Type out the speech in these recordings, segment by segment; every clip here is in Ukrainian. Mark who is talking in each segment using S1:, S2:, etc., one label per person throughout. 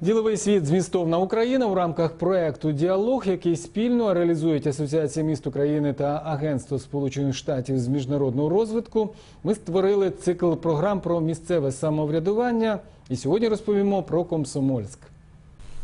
S1: Діловий світ змістовна Україна в рамках проекту Діалог, який спільно реалізують Асоціація міст України та Агентство Сполучених Штатів з міжнародного розвитку. Ми створили цикл програм про місцеве самоврядування. І сьогодні розповімо про Комсомольськ.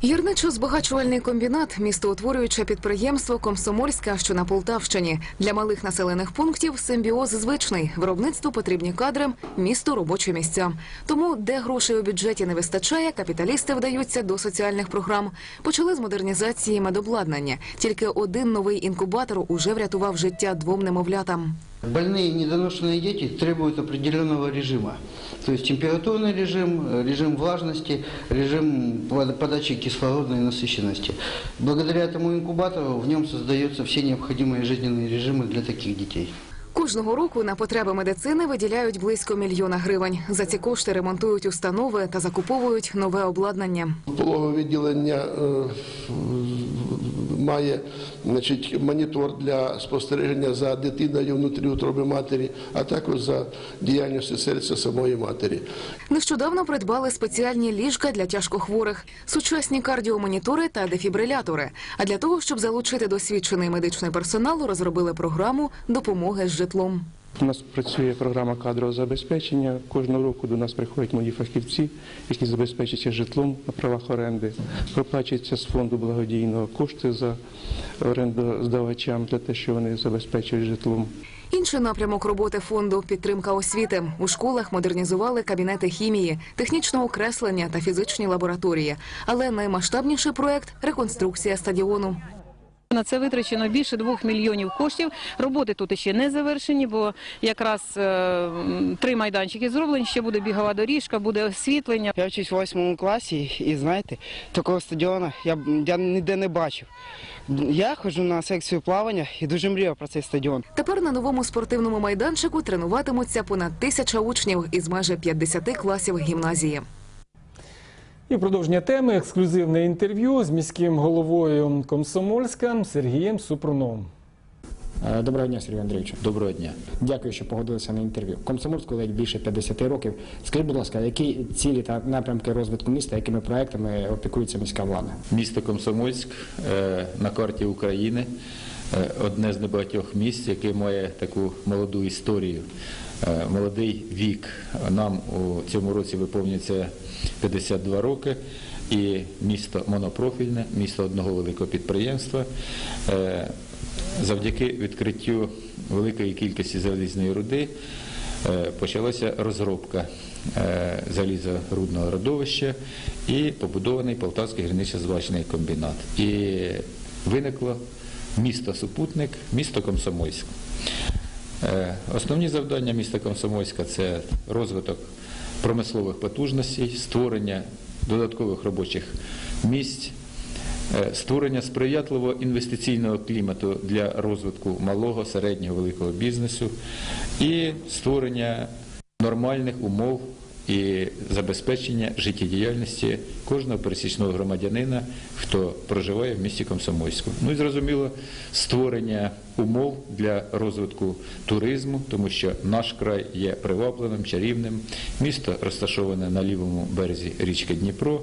S2: Гірничо-збагачувальний комбінат містоутворююче підприємство Комсомольська, що на Полтавщині. Для малих населених пунктів симбіоз звичний. Виробництву потрібні кадри, місто робочі місця. Тому, де грошей у бюджеті не вистачає, капіталісти вдаються до соціальних програм. Почали з модернізації медобладнання. Тільки один новий інкубатор уже врятував життя двом немовлятам.
S3: Больные недоношенные дети требуют определенного режима. То есть температурный режим, э, режим влажности, режим под- подачи кислородной насыщенности. Благодаря этому инкубатору в нем создаются все необходимые жизненные режимы для таких детей.
S2: Кожного року на потреби медицини виділяють близько мільйона гривень. За ці кошти ремонтують установи та закуповують нове обладнання.
S4: Пологове відділення е, має значить, монітор для спостереження за дитиною внутрі утроби матері, а також за діяльністю серця самої матері.
S2: Нещодавно придбали спеціальні ліжка для тяжкохворих, сучасні кардіомонітори та дефібрилятори. А для того, щоб залучити досвідчений медичний персонал, розробили програму допомоги з житлом.
S5: У нас працює програма кадрового забезпечення. Кожного року до нас приходять мої фахівці, які забезпечуються житлом на правах оренди. Проплачуються з фонду благодійного кошти за орендоздавачам для те, що вони забезпечують житлом.
S2: Інший напрямок роботи фонду підтримка освіти. У школах модернізували кабінети хімії, технічного креслення та фізичні лабораторії. Але наймасштабніший проект реконструкція стадіону.
S6: На це витрачено більше двох мільйонів коштів. Роботи тут ще не завершені, бо якраз е, три майданчики зроблені. Ще буде бігова доріжка, буде освітлення.
S7: Я вчусь в восьмому класі, і знаєте, такого стадіону я, б- я ніде не бачив. Я ходжу на секцію плавання і дуже мріяв про цей стадіон.
S2: Тепер на новому спортивному майданчику тренуватимуться понад тисяча учнів із майже 50 класів гімназії.
S1: І продовження теми ексклюзивне інтерв'ю з міським головою Комсомольська Сергієм Супруном.
S8: Е, Доброго дня, Сергій Андрійовичу.
S9: Доброго дня.
S8: Дякую, що погодилися на інтерв'ю. Комсомольську ледь більше 50 років. Скажіть, будь ласка, які цілі та напрямки розвитку міста, якими проектами опікується міська влада?
S9: Місто Комсомольськ е, на карті України е, одне з небагатьох місць, яке має таку молоду історію, молодий вік. Нам у цьому році виповнюється 52 роки. І місто монопрофільне, місто одного великого підприємства. Е, Завдяки відкриттю великої кількості залізної руди е, почалася розробка е, залізорудного родовища і побудований Полтавський гірничо-звачний комбінат. І виникло місто-супутник, місто Комсомольськ. Е, Основні завдання міста Комсомольська це розвиток промислових потужностей, створення додаткових робочих місць, е, створення сприятливого інвестиційного клімату для розвитку малого, середнього, великого бізнесу і створення нормальних умов і забезпечення життєдіяльності кожного пересічного громадянина, хто проживає в місті Комсомольську. Ну і зрозуміло, створення умов для розвитку туризму, тому що наш край є привабливим, чарівним. Місто розташоване на лівому березі річки Дніпро.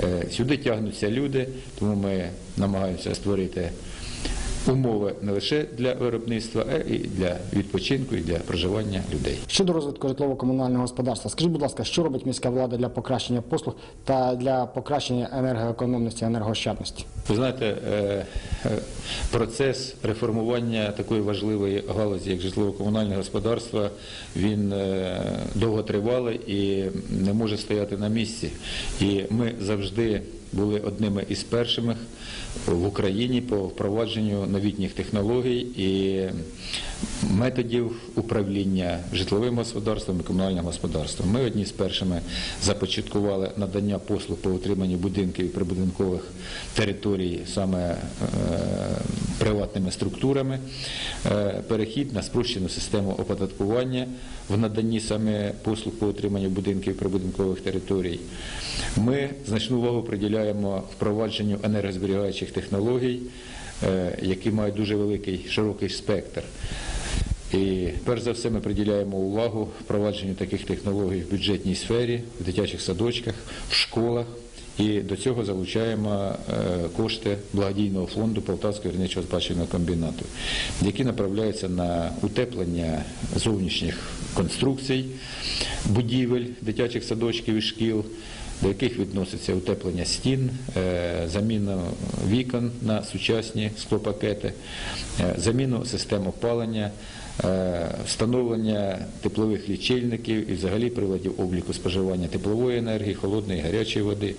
S9: Е, Сюди тягнуться люди, тому ми намагаємося створити умови не лише для виробництва, а і для відпочинку, і для проживання людей.
S8: Щодо розвитку житлово-комунального господарства, скажіть, будь ласка, що робить міська влада для покращення послуг та для покращення енергоекономності, енергоощадності?
S9: Ви знаєте, е, е, процес реформування такої важливої галузі, як житлово-комунальне господарство, він е, довготривалий і не може стояти на місці. І ми завжди були одними із перших в Україні по впровадженню новітніх технологій. І методів управління житловим господарством і комунальним господарством. Ми одні з першими започаткували надання послуг по утриманню будинків і прибудинкових територій саме е, приватними структурами, е, перехід на спрощену систему оподаткування в наданні саме послуг по утриманню будинків і прибудинкових територій. Ми значну увагу приділяємо впровадженню енергозберігаючих технологій, які мають дуже великий широкий спектр. І перш за все ми приділяємо увагу впровадженню таких технологій в бюджетній сфері, в дитячих садочках, в школах і до цього залучаємо е, кошти благодійного фонду Полтавського гірничого збаченого комбінату, які направляються на утеплення зовнішніх конструкцій, будівель, дитячих садочків і шкіл, до яких відноситься утеплення стін, заміна вікон на сучасні склопакети, е, заміну систем опалення, е, встановлення теплових лічильників і взагалі приладів обліку споживання теплової енергії, холодної гарячої води.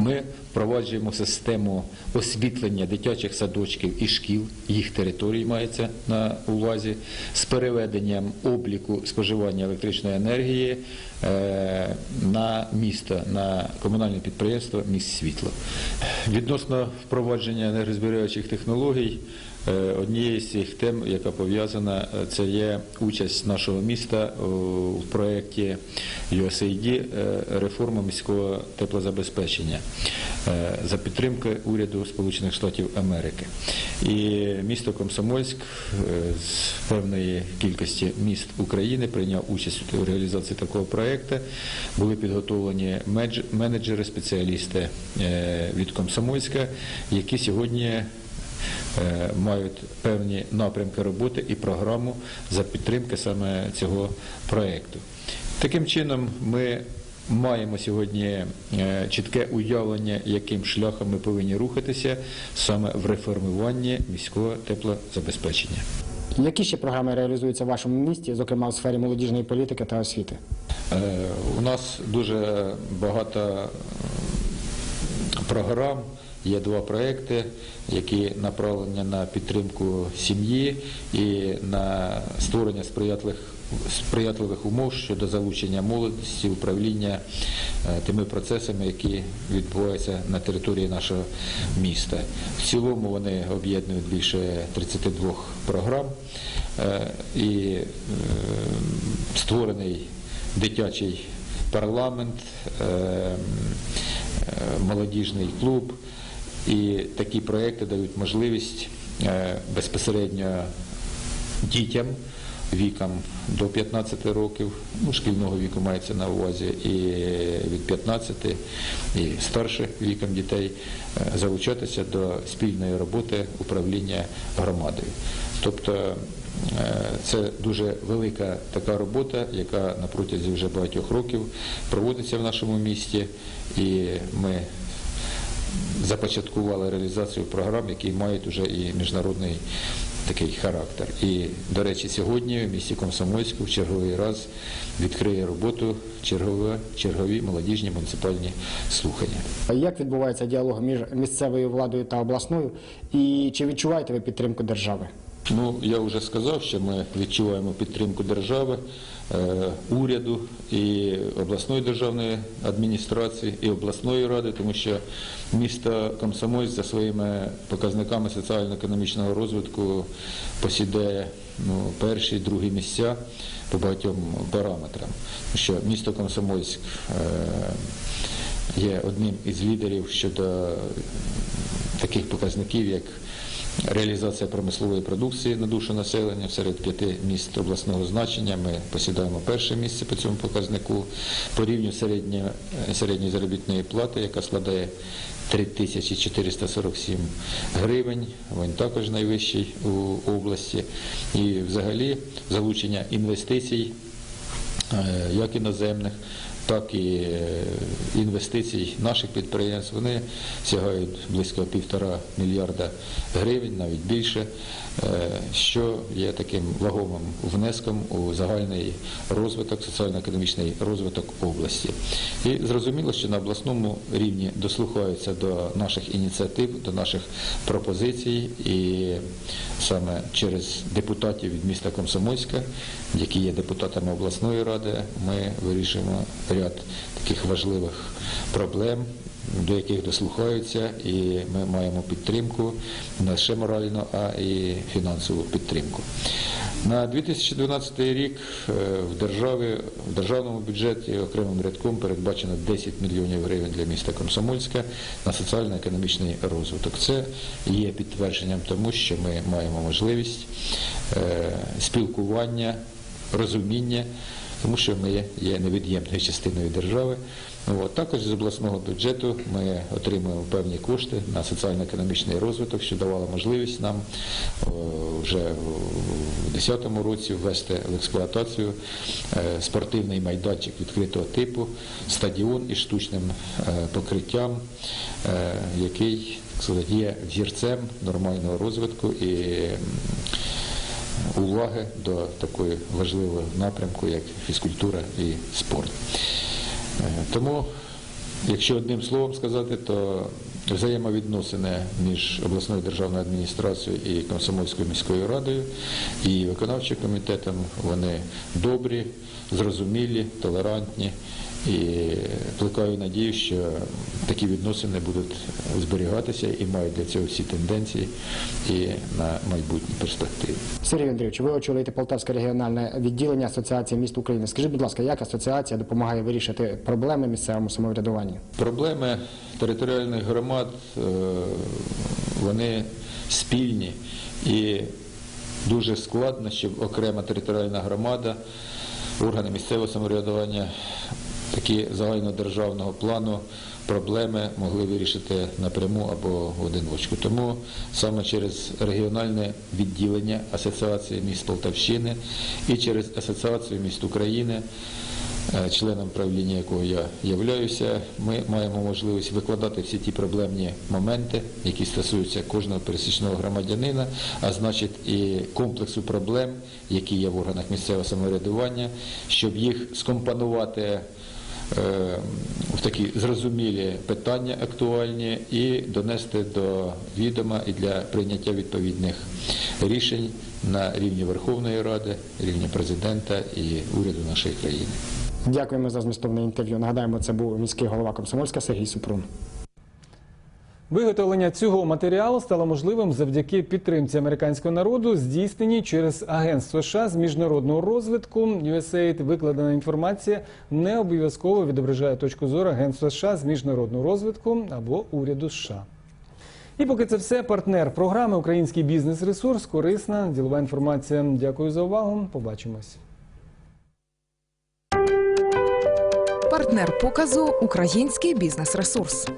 S9: Ми впроваджуємо систему освітлення дитячих садочків і шкіл, їх територій мається на увазі, з переведенням обліку споживання електричної енергії е, на місто, на комунальне підприємство місць світло. Відносно впровадження енергозберігаючих технологій, однією з цих тем, яка пов'язана, е, це є участь нашого міста в проєкті USAID е, реформа міського теплозабезпечення е, за підтримки уряду Сполучених Штатів Америки. І місто Комсомольськ е, з певної кількості міст України прийняв участь у реалізації такого проєкту. Були підготовлені менеджери, спеціалісти е, від Комсомольська, які сьогодні е, мають певні напрямки роботи і програму за підтримки саме цього проєкту. Таким чином, ми маємо сьогодні е, чітке уявлення, яким шляхом ми повинні рухатися саме в реформуванні міського теплозабезпечення.
S8: Які ще програми реалізуються в вашому місті, зокрема у сфері молодіжної політики та освіти?
S9: Е, У нас дуже багато е, програм. Є два проекти, які направлені на підтримку сім'ї і на створення сприятливих, сприятливих умов щодо залучення молодості, управління е, тими процесами, які відбуваються на території нашого міста. В цілому вони об'єднують більше 32 програм е, і е, створений дитячий парламент, молодіжний клуб. І такі проекти дають можливість е, безпосередньо дітям віком до 15 років, ну, шкільного віку мається на увазі, і від 15, і старше віком дітей е, залучатися до спільної роботи управління громадою. Тобто е, це дуже велика така робота, яка на протязі вже багатьох років проводиться в нашому місті, і ми започаткували реалізацію програм, які мають вже і міжнародний такий характер. І, до речі, сьогодні в місті Комсомольську в черговий раз відкриє роботу чергові, чергові молодіжні муніципальні слухання.
S8: Як відбувається діалог між місцевою владою та обласною? І чи відчуваєте ви підтримку держави?
S9: Ну, я вже сказав, що ми відчуваємо підтримку держави, уряду і обласної державної адміністрації, і обласної ради, тому що місто Комсомольськ за своїми показниками соціально-економічного розвитку посідає ну, перші, другі місця по багатьом параметрам. Тому що місто Комсомольськ е, є одним із лідерів щодо таких показників, як реалізація промислової продукції на душу населення серед п'яти міст обласного значення. Ми посідаємо перше місце по цьому показнику по рівню середньої, середньої заробітної плати, яка складає 3447 гривень. Він також найвищий у області. І взагалі залучення інвестицій е, як іноземних, так і е, інвестицій наших підприємств. Вони сягають близько півтора мільярда гривень, навіть більше, е, що є таким вагомим внеском у загальний розвиток, соціально-економічний розвиток області. І зрозуміло, що на обласному рівні дослухаються до наших ініціатив, до наших пропозицій, і саме через депутатів від міста Комсомольська, які є депутатами обласної ради, ми вирішуємо ряд таких важливих проблем, до яких дослухаються, і ми маємо підтримку не лише моральну, а і фінансову підтримку. На 2012 рік е, в державі, в державному бюджеті окремим рядком передбачено 10 мільйонів гривень для міста Комсомольська на соціально-економічний розвиток. Це є підтвердженням тому, що ми маємо можливість е, спілкування, розуміння тому що ми є невід'ємною частиною держави. От. Також з обласного бюджету ми отримуємо певні кошти на соціально-економічний розвиток, що давало можливість нам вже у 2010 році ввести в експлуатацію е, спортивний майданчик відкритого типу, стадіон із штучним е, покриттям, е, який є взірцем нормального розвитку і уваги до такої важливого напрямку, як фізкультура і спорт. Е, Тому, якщо одним словом сказати, то взаємовідносини між обласною державною адміністрацією і Комсомольською міською радою і виконавчим комітетом вони добрі, зрозумілі, толерантні. І плекаю надію, що такі відносини будуть зберігатися і мають для цього всі тенденції і на майбутні перспективи.
S8: Сергій Андрійович, ви очолюєте Полтавське регіональне відділення Асоціації міст України. Скажіть, будь ласка, як асоціація допомагає вирішити проблеми місцевому самоврядуванню?
S9: Проблеми територіальних громад е, вони спільні і дуже складно, щоб окрема територіальна громада, органи місцевого самоврядування, такі загальнодержавного плану проблеми могли вирішити напряму або в одиночку. Тому саме через регіональне відділення Асоціації міст Полтавщини і через Асоціацію міст України членом правління якого я являюся, ми маємо можливість викладати всі ті проблемні моменти, які стосуються кожного пересічного громадянина, а значить і комплексу проблем, які є в органах місцевого самоврядування, щоб їх скомпонувати е, в такі зрозумілі питання актуальні і донести до відома і для прийняття відповідних рішень на рівні Верховної Ради, рівні президента і уряду нашої країни.
S8: Дякуємо за змістовне інтерв'ю. Нагадаємо, це був міський голова Комсомольська Сергій Супрун.
S1: Виготовлення цього матеріалу стало можливим завдяки підтримці американського народу, здійсненій через Агентство США з міжнародного розвитку. USAID викладена інформація не обов'язково відображає точку зору Агентства США з міжнародного розвитку або уряду США. І поки це все, партнер програми Український бізнес-ресурс. Корисна ділова інформація. Дякую за увагу. Побачимось.
S2: Партнер показу Український бізнес-ресурс.